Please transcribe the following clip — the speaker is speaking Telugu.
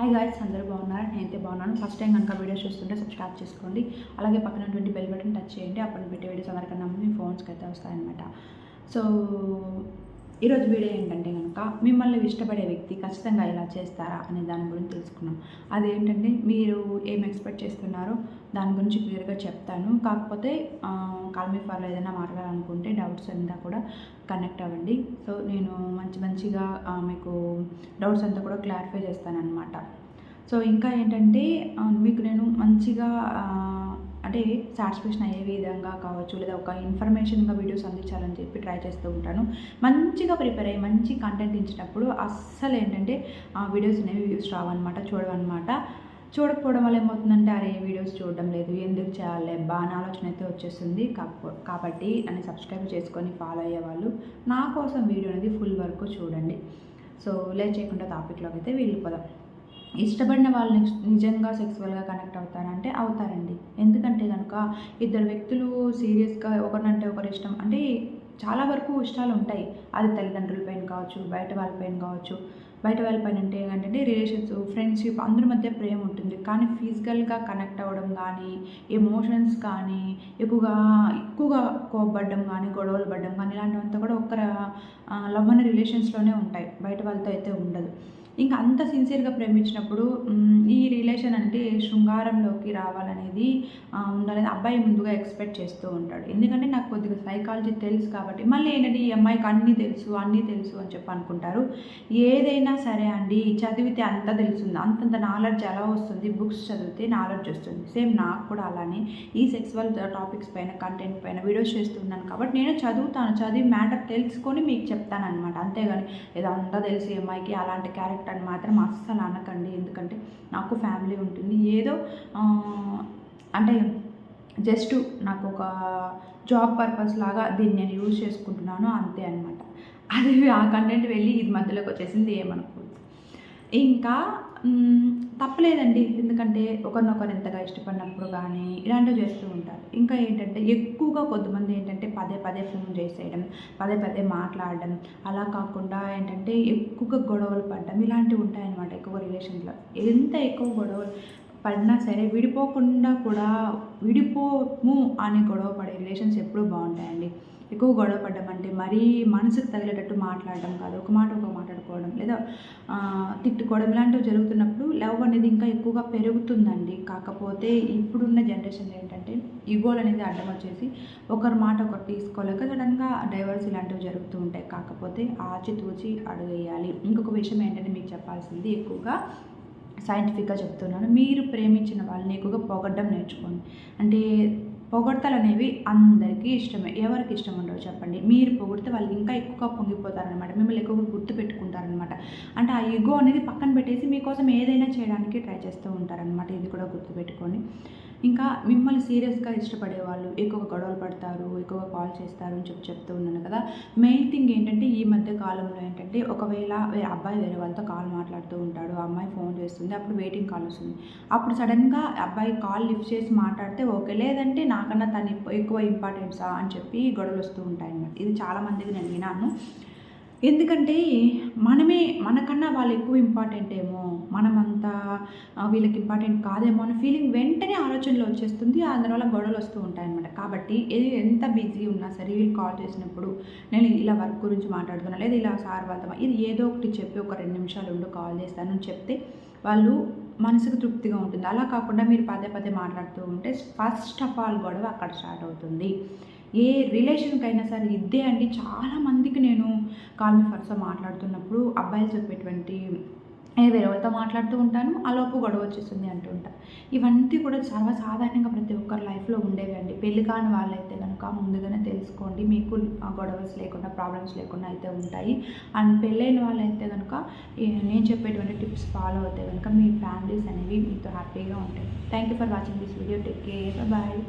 హాయ్ గాయస్ అందరూ బాగున్నారు? నేనైతే బాగున్నాను. ఫస్ట్ టైం కనుక వీడియోస్ చూస్తుంటే సబ్స్క్రైబ్ చేసుకోండి. అలాగే పక్కనటువంటి బెల్ బటన్ టచ్ చేయండి. అప్పుడు పెట్టే వీడియోస్ అందరికన్నా ముందు మీ ఫోన్స్కి అయితే వస్తాయన్నమాట. సో ఈరోజు వీడియో ఏంటంటే కనుక మిమ్మల్ని ఇష్టపడే వ్యక్తి ఖచ్చితంగా ఇలా చేస్తారా అనే దాని గురించి తెలుసుకున్నాం అదేంటంటే మీరు ఏం ఎక్స్పెక్ట్ చేస్తున్నారో దాని గురించి క్లియర్గా చెప్తాను. కాకపోతే కాల్ మీ ఫార్లో ఏదైనా మాట్లాడాలనుకుంటే డౌట్స్ అంతా కూడా కనెక్ట్ అవ్వండి. సో నేను మంచి మంచిగా మీకు డౌట్స్ అంతా కూడా క్లారిఫై చేస్తానన్నమాట. సో ఇంకా ఏంటంటే మీకు నేను మంచిగా అంటే సాటిస్ఫాక్షన్ అయ్యే విధంగా కావచ్చు లేదా ఒక ఇన్ఫర్మేషన్గా వీడియోస్ అందించాలని చెప్పి ట్రై చేస్తూ ఉంటాను. మంచిగా ప్రిపేర్ అయ్యి మంచి కంటెంట్ ఇచ్చినప్పుడు అస్సలు ఏంటంటే ఆ వీడియోస్ అనేవి వ్యూస్ రావన్నమాట చూడవన్నమాట. చూడకపోవడం వల్ల ఏమవుతుందంటే అరే వీడియోస్ చూడడం లేదు. ఎందుకు చేయాలి? బా ఆలోచన అయితే వచ్చేస్తుంది. కాబట్టి నన్ను సబ్స్క్రైబ్ చేసుకొని ఫాలో అయ్యే వాళ్ళు నా కోసం వీడియో అనేది ఫుల్ వరకు చూడండి. సో లేట్ చేయకుండా టాపిక్లోకి అయితే వెళ్ళిపోదాం. ఇష్టపడిన వాళ్ళు నిజంగా సెక్సువల్గా కనెక్ట్ అవుతారంటే అవుతారండి. ఎందుకంటే కనుక ఇద్దరు వ్యక్తులు సీరియస్గా ఒకరినంటే ఒకరు ఇష్టం అంటే చాలా వరకు ఇష్టాలు ఉంటాయి. అది తల్లిదండ్రుల పైన కావచ్చు బయట వాళ్ళ పైన కావచ్చు. బయట వాళ్ళ పైన అంటే ఏంటంటే రిలేషన్స్ ఫ్రెండ్షిప్ అందరి మధ్య ప్రేమ ఉంటుంది. కానీ ఫిజికల్గా కనెక్ట్ అవ్వడం కానీ ఎమోషన్స్ కానీ ఎక్కువగా ఎక్కువగా కోపడడం కానీ గొడవలు పడడం కానీ ఇలాంటివంతా కూడా ఒక్క లవ్ అనే రిలేషన్స్లోనే ఉంటాయి. బయట వాళ్ళతో అయితే ఉండదు. ఇంకా అంత సిన్సియర్గా ప్రేమించినప్పుడు ఈ రిలేషన్ అంటే శృంగారంలోకి రావాలనేది ఉండాలని అబ్బాయి ముందుగా ఎక్స్పెక్ట్ చేస్తూ ఉంటాడు. ఎందుకంటే నాకు కొద్దిగా సైకాలజీ తెలుసు కాబట్టి మళ్ళీ ఏంటంటే ఈ అమ్మాయికి అన్నీ తెలుసు అన్నీ తెలుసు అని చెప్పి అనుకుంటారు. ఏదైనా సరే అండి చదివితే అంత తెలుస్తుంది. అంతంత నాలెడ్జ్ ఎలా వస్తుంది? బుక్స్ చదివితే నాలెడ్జ్ వస్తుంది. సేమ్ నాకు కూడా అలానే ఈ సెక్సువల్ టాపిక్స్ పైన కంటెంట్ పైన వీడియోస్ చేస్తున్నాను కాబట్టి నేను చదువుతాను. చదివి మ్యాటర్ తెలుసుకొని మీకు చెప్తాను అనమాట అంతేగాని ఏదో అంతా తెలిసి అమ్మాయికి అలాంటి క్యారెక్టర్ అని మాత్రం అస్సలు అనకండి. ఎందుకంటే నాకు ఫ్యామిలీ ఉంటుంది. ఏదో అంటే జస్ట్ నాకు ఒక జాబ్ పర్పస్ లాగా దీన్ని నేను యూజ్ చేసుకుంటున్నాను. అంతే అనమాట అది ఆ కంటెంట్ వెళ్ళి ఇది మధ్యలోకి వచ్చేసింది ఏమనుకోవచ్చు ఇంకా తప్పలేదండి. ఎందుకంటే ఒకరినొకరు ఎంతగా ఇష్టపడినప్పుడు కానీ ఇలాంటివి చేస్తూ ఉంటారు. ఇంకా ఏంటంటే ఎక్కువగా కొంతమంది ఏంటంటే పదే పదే ఫోన్ చేసేయడం పదే పదే మాట్లాడడం అలా కాకుండా ఏంటంటే ఎక్కువగా గొడవలు పడడం ఇలాంటివి ఉంటాయన్నమాట ఎక్కువ రిలేషన్లో. ఎంత ఎక్కువ గొడవలు పడినా సరే విడిపోకుండా కూడా విడిపోము అని గొడవ పడే రిలేషన్స్ ఎప్పుడూ బాగుంటాయండి. ఎక్కువ గొడవ పడ్డం అంటే మరీ మనసుకు తగిలేటట్టు మాట్లాడడం కాదు. ఒక మాట ఒక మాట్లాడుకోవడం లేదా తిట్టుకోవడం ఇలాంటివి జరుగుతున్నప్పుడు లవ్ అనేది ఇంకా ఎక్కువగా పెరుగుతుందండి. కాకపోతే ఇప్పుడున్న జనరేషన్ ఏంటంటే ఈగోలు అనేది అడ్డం వచ్చేసి ఒకరి మాట ఒకరు తీసుకోలేక సడన్గా డైవర్స్ ఇలాంటివి జరుగుతూ ఉంటాయి. కాకపోతే ఆచితూచి అడుగేయాలి. ఇంకొక విషయం ఏంటంటే మీకు చెప్పాల్సింది ఎక్కువగా సైంటిఫిక్గా చెప్తున్నాను. మీరు ప్రేమించిన వాళ్ళని ఎక్కువగా పొగడ్డం నేర్చుకోండి. అంటే పొగడతలు అనేవి అందరికీ ఇష్టమే. ఎవరికి ఇష్టం ఉండవు చెప్పండి. మీరు పొగిడితే వాళ్ళు ఇంకా ఎక్కువగా పొంగిపోతారనమాట మిమ్మల్ని ఎక్కువగా గుర్తు పెట్టుకుంటారనమాట అంటే ఆ ఈగో అనేది పక్కన పెట్టేసి మీకోసం ఏదైనా చేయడానికి ట్రై చేస్తూ ఉంటారనమాట ఇది కూడా గుర్తుపెట్టుకొని ఇంకా మిమ్మల్ని సీరియస్గా ఇష్టపడే వాళ్ళు ఎక్కువ గొడవలు పడతారు ఎక్కువగా కాల్ చేస్తారు అని చెప్పి చెప్తూ ఉన్నాను కదా. మెయిన్ థింగ్ ఏంటంటే ఈ మధ్య కాలంలో ఏంటంటే ఒకవేళ అబ్బాయి వేరే వాళ్ళతో కాల్ మాట్లాడుతూ ఉంటాడు ఆ అమ్మాయి ఫోన్ చేస్తుంది అప్పుడు వెయిటింగ్ కాల్ వస్తుంది. అప్పుడు సడన్గా అబ్బాయి కాల్ లిఫ్ట్ చేసి మాట్లాడితే ఓకే లేదంటే నాకన్నా తను ఎక్కువ- ఇంపార్టెన్సా అని చెప్పి గొడవలు వస్తూ ఉంటాయి అన్నమాట ఇది చాలామందికి నేను విన్నాను. ఎందుకంటే మనమే మనకన్నా వాళ్ళు ఎక్కువ ఇంపార్టెంట్ ఏమో మనమంతా వీళ్ళకి ఇంపార్టెంట్ కాదేమో అనే ఫీలింగ్ వెంటనే ఆలోచనలో వచ్చేస్తుంది అందువల్ల గొడవలు వస్తూ ఉంటాయన్నమాట. కాబట్టి ఏది ఎంత బిజీ ఉన్నా సరే వీళ్ళు కాల్ చేసినప్పుడు నేను ఇలా వర్క్ గురించి మాట్లాడుతున్నా లేదా ఇలా సార్ వాళ్ళతో ఇది ఏదో ఒకటి చెప్పి ఒక రెండు నిమిషాలు ఉండి కాల్ చేస్తాను అని చెప్తే వాళ్ళు మనసుకు తృప్తిగా ఉంటుంది. అలా కాకుండా మీరు పదే పదే మాట్లాడుతూ ఉంటే ఫస్ట్ ఆఫ్ ఆల్ గొడవ అక్కడ స్టార్ట్ అవుతుంది. ఏ రిలేషన్కైనా సరే ఇద్దే అండి. చాలామంది కాల్ మీ ఫర్స్తో మాట్లాడుతున్నప్పుడు అబ్బాయిలు చెప్పేటువంటి నేను వేరే వాళ్ళతో మాట్లాడుతూ ఉంటాను ఆలోపు గొడవ వచ్చేస్తుంది అంటూ ఉంటాను ఇవన్నీ కూడా సర్వసాధారణంగా ప్రతి ఒక్కరి లైఫ్లో ఉండేవి అండి పెళ్ళి కాని వాళ్ళైతే కనుక ముందుగానే తెలుసుకోండి. మీకు గొడవస్ లేకుండా ప్రాబ్లమ్స్ లేకుండా అయితే ఉంటాయి. అండ్ పెళ్ళైన వాళ్ళైతే కనుక నేను చెప్పేటువంటి టిప్స్ ఫాలో అయితే కనుక మీ ఫ్యామిలీస్ అనేవి మీతో హ్యాపీగా ఉంటాయి. Thank you for watching this video. Take care. Bye.